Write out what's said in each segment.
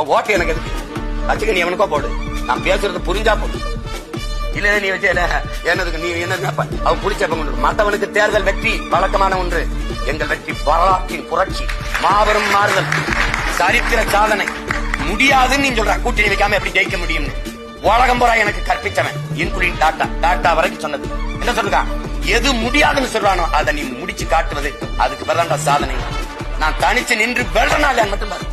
ஓட்டு எனக்கு எதுக்கு? வச்சுக்க நீ எவனுக்கோ போடு. நான் பேசுறது புரிஞ்சா போடு. இல்ல நீ வச்சு என்னதுக்கு நீ என்ன அவன் புடிச்ச மத்தவனுக்கு தேர்தல் வெற்றி வழக்கமான ஒன்று. எங்கள் வெற்றி வரலாற்றின் புரட்சி. மாபெரும் மாறுதல். சரித்திர சாதனை. முடியாதுன்னு நீ சொல்ற கூட்டணி வைக்காம எப்படி ஜெயிக்க முடியும்னு. உலகம் பூரா எனக்கு கற்பிச்சவன் இன்குலின் டாட்டா. டாட்டா வரைக்கும் சொன்னது. என்ன சொல்லுங்க எது முடியாதுன்னு சொல்றானோ அதை நீ முடிச்சு காட்டுவது அதுக்கு பிறந்த சாதனை. நான் தனிச்சு நின்று வெள்ளனால மட்டும் பாரு.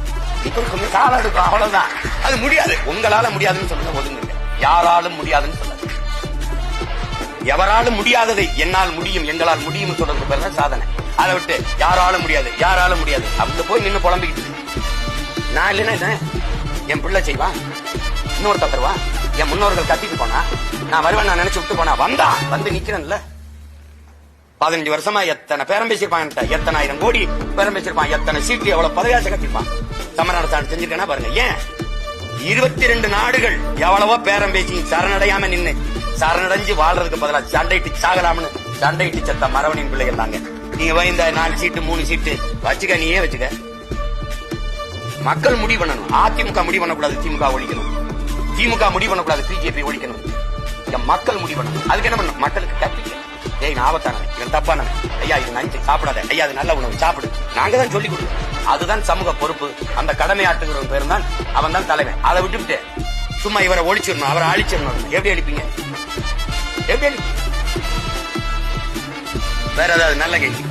இப்ப கொஞ்சம் எடுக்கும் அவ்வளவுதான். அது முடியாது. உங்களால முடியாதுன்னு சொல்லுங்க ஒதுங்குங்க யாராலும் முடியாதுன்னு சொல்லாது எவராலும் முடியாததை என்னால் முடியும் எங்களால் முடியும் சொல்றது பேர் சாதனை. அதை விட்டு யாராலும் முடியாது யாராலும் முடியாது. அப்படி போய் நின்னு புலம்பிக்கிட்டு நான் இல்லைன்னா என்ன என் பிள்ளை செய்வான் இன்னொருத்த தருவான் என் முன்னோர்கள் கத்திட்டு போனா நான் வருவேன் நான் நினைச்சு விட்டு போனா வந்தா வந்து நிக்கிறேன்ல. பதினஞ்சு வருஷமா எத்தனை பேரம் பேசியிருப்பான் எத்தனை ஆயிரம் கோடி பேரம் பேசியிருப்பான்? எத்தனை சீட்டு எவ்வளவு பதவியாசம் கட்டிருப்பான் தமிழ்நாடு சார் செஞ்சிருக்கேன்னா பாருங்க. ஏன்? இருபத்தி ரெண்டு நாடுகள் எவ்வளவோ பேரம் பேசி சரணடையாம நின்னு சரணடைஞ்சு வாழ்றதுக்கு பதிலா சண்டைட்டு சாகலாம்னு சண்டைட்டு செத்த மரவணின் பிள்ளைகள் தாங்க. நீங்க போய் இந்த நாலு சீட்டு மூணு சீட்டு வச்சுக்க நீயே வச்சுக்க. மக்கள் முடிவு பண்ணணும். அதிமுக முடிவு பண்ணக்கூடாது திமுக ஒழிக்கணும். திமுக முடிவு பண்ணக்கூடாது பிஜேபி ஒழிக்கணும். மக்கள் முடிவு பண்ணணும். அதுக்கு என்ன பண்ணணும்? மக்களுக்கு கற்பிக்கணும். ஏய் நான் ஆபத்தானவன். இவன் தப்பானவன். ஐயா இது நஞ்சு. சாப்பிடாத. ஐயா அது நல்ல உணவு. சாப்பிடு. நாங்க தான் சொல்லி கொடுக்கணும். அதுதான் சமூக பொறுப்பு. அந்த கடமை ஆட்டுகிறவன் பேரும் தான் அவன் தான் தலைவன். அதை விட்டுவிட்டு சும்மா இவரை ஒழிச்சிடணும் அவரை அழிச்சிடணும். எப்படி அடிப்பீங்க? எப்படி வேற ஏதாவது நல்ல கேள்வி